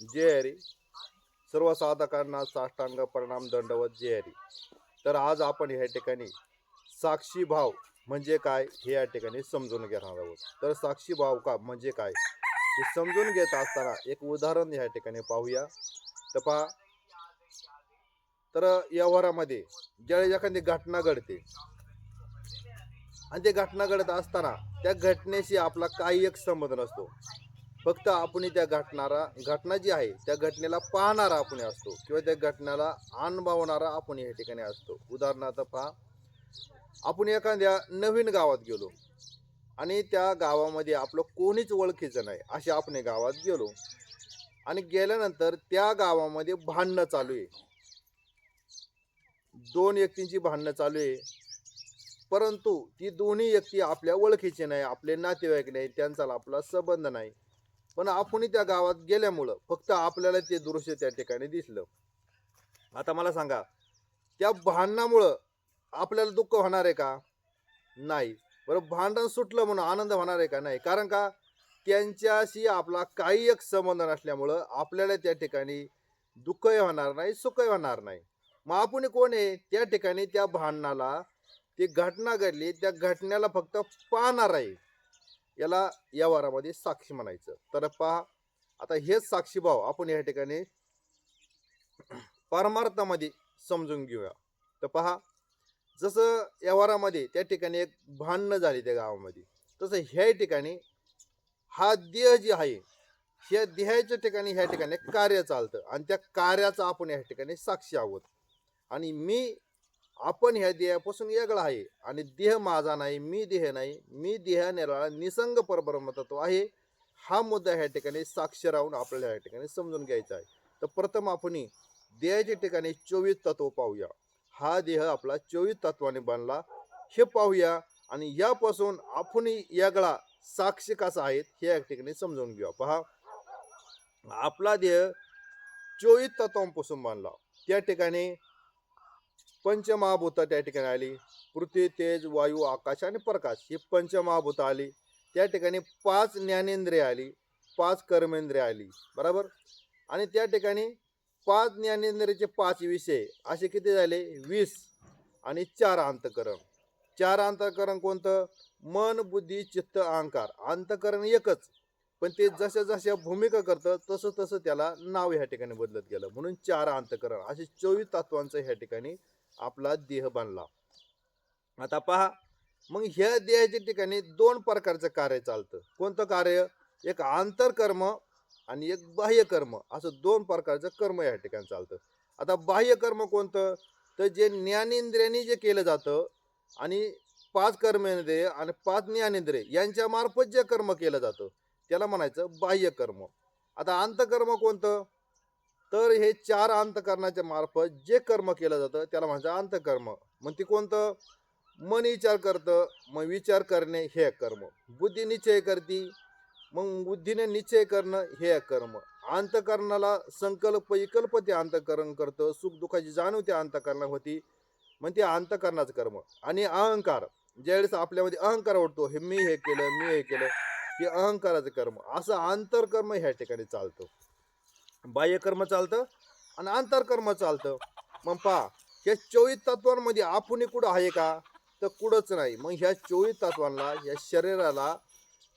जय हरी सर्व साधकांना साष्टांग प्रणाम दंडवत जय हरी तर आज आपण ह्या ठिकाणी साक्षी भाव म्हणजे काय हे या ठिकाणी समजून घेणार आहोत. तर साक्षी भाव का म्हणजे काय? हे समजून घेत असताना एक उदाहरण या ठिकाणी पाहूया. तर पहा. तर व्यवहारामध्ये ज्या एखादी घटना घडते आणि ते घटना घडत असताना त्या घटनेशी आपला काही एक संबंध नसतो. फक्त आपण त्या घटणारा घटना जी आहे त्या घटनेला पाहणारा आपण असतो किंवा त्या घटनेला अनुभवणारा आपण या ठिकाणी असतो. उदाहरणार्थ पहा आपण एखाद्या नवीन गावात गेलो आणि त्या गावामध्ये आपलं कोणीच ओळखीचं नाही असे आपण गावात गेलो आणि गेल्यानंतर त्या गावामध्ये भांडणं चालू आहे. दोन व्यक्तींची भांडणं चालू आहे. परंतु ती दोन्ही व्यक्ती आपल्या ओळखीचे नाही आपले नातेवाईक नाही त्यांचा आपला संबंध नाही. पण आपण त्या गावात गेल्यामुळं फक्त आपल्याला ते दृश्य त्या ठिकाणी दिसलं. आता मला सांगा त्या भांडणामुळं आपल्याला दुःख होणार आहे का? नाही. बरं भांडण सुटलं म्हणून आनंद होणार आहे का नाही? कारण का? त्यांच्याशी आपला काही एक संबंध नसल्यामुळं आपल्याला त्या ठिकाणी दुःखही होणार नाही सुखही होणार नाही. मग आपण कोण आहे? त्या ठिकाणी त्या भांडणाला ती घटना घडली त्या घटनेला फक्त पाहणार आहे. याला व्यवहारामध्ये साक्षी म्हणायचं. तर पहा आता हेच साक्षीभाव आपण या ठिकाणी परमार्थामध्ये समजून घेऊया. तर पहा जसं व्यवहारामध्ये त्या ठिकाणी एक भांडणं झाली त्या गावामध्ये तसं ह्या ठिकाणी हा देह जे आहे ह्या देहाच्या ठिकाणी ह्या ठिकाणी कार्य चालतं आणि त्या कार्याचा आपण या ठिकाणी साक्षी आहोत. आणि मी आपण ह्या देहापासून वेगळा आहे आणि देह माझा नाही मी देह नाही मी देह निराळा निसंग परब्रह्मतत्व आहे. हा मुद्दा ह्या ठिकाणी साक्ष राहून आपल्याला ह्या ठिकाणी समजून घ्यायचा आहे. तर प्रथम आपण देहाच्या ठिकाणी चोवीस तत्व पाहूया. हा देह आपला चोवीस तत्वाने बनला. हे पाहूया आणि यापासून आपण यागळा साक्षी कसा आहेत हे या ठिकाणी समजून घेऊया. पहा. आपला देह चोवीस तत्वांपासून बनला. त्या ठिकाणी पंचमहाभूत त्या ठिकाणी आली. पृथ्वी तेज वायू आकाश आणि प्रकाश ही पंचमहाभूत आली. त्या ठिकाणी पाच ज्ञानेंद्रिय आली पाच कर्मेंद्रिय आली. बरोबर? आणि त्या ठिकाणी पाच ज्ञानेंद्रियचे पाच विषय असे किती झाले? वीस. आणि चार अंतकरण. चार अंतकरण कोणतं? मन बुद्धी चित्त अहंकार. अंतकरण एकच. पण ते जशा जशा भूमिका करतं तसं तसं त्याला नाव ह्या ठिकाणी बदलत गेलं. म्हणून चार अंतकरण. असे चोवीस तत्वांचं ह्या ठिकाणी आपला देह बांधला आता पहा मग ह्या देहाच्या ठिकाणी दोन प्रकारचं कार्य चालतं. कोणतं कार्य? एक आंतरकर्म आणि एक बाह्यकर्म. असं दोन प्रकारचं कर्म या ठिकाणी चालतं. आता बाह्यकर्म कोणतं? तर जे ज्ञानेंद्रियांनी जे केलं जातं आणि पाच कर्मेंद्रिय आणि पाच ज्ञानेंद्रिय यांच्या मार्फत जे कर्म केलं जातं त्याला म्हणायचं बाह्यकर्म. आता अंतकर्म कोणतं? तर हे चार अंतकरणाच्या मार्फत जे कर्म केलं जातं त्याला म्हणजे अंतकर्म. मग ते कोणतं? मन विचार करतं. मग विचार करणे हे कर्म. बुद्धी निश्चय करती. मग बुद्धीने निश्चय करणं हे कर्म. अंतकरणाला संकल्प विकल्प ते अंतकरण करतं. सुख दुःखाची जाणीव त्या अंतकरणा होती. मग ते अंतकरणाचं कर्म. आणि अहंकार. ज्यावेळेस आपल्यामध्ये अहंकार उठतो हे मी हे केलं मी हे केलं हे अहंकाराचं कर्म. असं आंतरकर्म ह्या ठिकाणी चालतं. बाह्यकर्म चालतं आणि आंतरकर्म चालतं. मग पहा ह्या चोवीस तत्वांमध्ये आपण कुठं आहे का? तर कुठंच नाही. मग ह्या चोवीस तत्वांना या शरीराला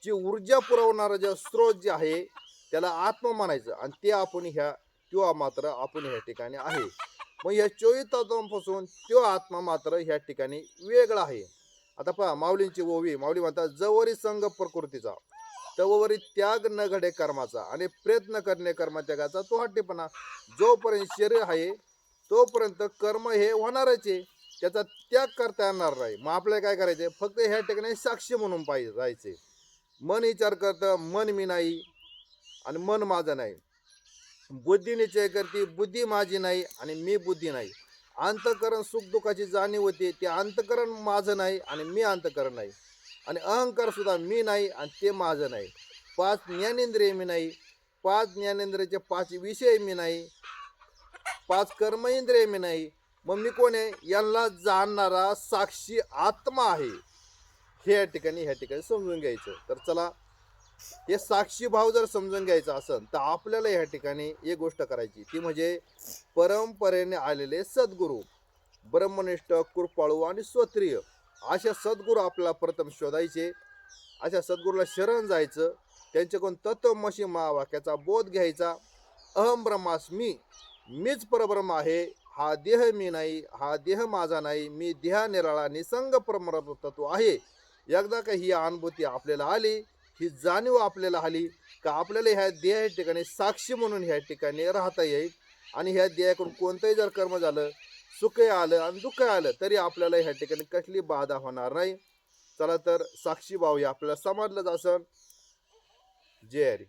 जी ऊर्जा पुरवणारा जे स्रोत जे आहे त्याला आत्मा म्हणायचं. आणि ते आपण ह्या किंवा मात्र आपण ह्या ठिकाणी आहे. मग ह्या चोवीस तत्वांपासून तो आत्मा मात्र ह्या ठिकाणी वेगळा आहे. आता पहा माऊलींची ओवी माऊली म्हणतात जवरी संघ प्रकृतीचा. तववरी त्याग न घडे कर्माचा आणि प्रयत्न करणे कर्मत्यागाचा तो हट्टीपणा. जोपर्यंत शरीर आहे तोपर्यंत कर्म हे होणारच आहे. त्याचा त्याग करता येणार नाही. मग आपल्याला काय करायचे फक्त ह्या ठिकाणी साक्षी म्हणून पाहिजे राहायचे मन विचार करतं मन मी नाही आणि मन माझं नाही. बुद्धी निश्चय करते बुद्धी माझी नाही आणि मी बुद्धी नाही. अंतकरण सुखदुःखाची जाणीव होते ते अंतकरण माझं नाही आणि मी अंतकरण नाही. आणि अहंकार सुद्धा मी नाही आणि ते माझं नाही. पाच ज्ञानेंद्रिय मी नाही पाच ज्ञानेंद्रियाचे पाच विषय मी नाही पाच कर्मेंद्रिय मी नाही. मग मी कोण आहे? यांना जाणणारा साक्षी आत्मा आहे. हे या ठिकाणी ह्या ठिकाणी समजून घ्यायचं. तर चला हे साक्षी भाव जर समजून घ्यायचा असेल तर आपल्याला ह्या ठिकाणी एक गोष्ट करायची. ती म्हणजे परंपरेने आलेले सद्गुरू ब्रह्मनिष्ठ कृपाळू आणि स्वत्रिय अशा सद्गुरू आपल्याला प्रथम शोधायचे. अशा सद्गुरूला शरण जायचं. त्यांच्याकडून तत्वमशी महावाक्याचा बोध घ्यायचा. अहम ब्रह्मास्मी मीच परब्रह्म आहे. हा देह मी नाही हा देह माझा नाही. मी देहा निराळा निसंग परब्रह्म तत्व आहे. एकदा का ही अनुभूती आपल्याला आली ही जाणीव आपल्याला आली का आपल्याला ह्या देहा ठिकाणी साक्षी म्हणून ह्या ठिकाणी राहता येईल? आणि ह्या देहाकडून कोणतंही जर कर्म झालं सुखही आलं आणि दुःख आलं तरी आपल्याला ह्या ठिकाणी कसली बाधा होणार नाही. चला तर साक्षी भाऊ हे आपल्याला समजलंच असन जय हरी.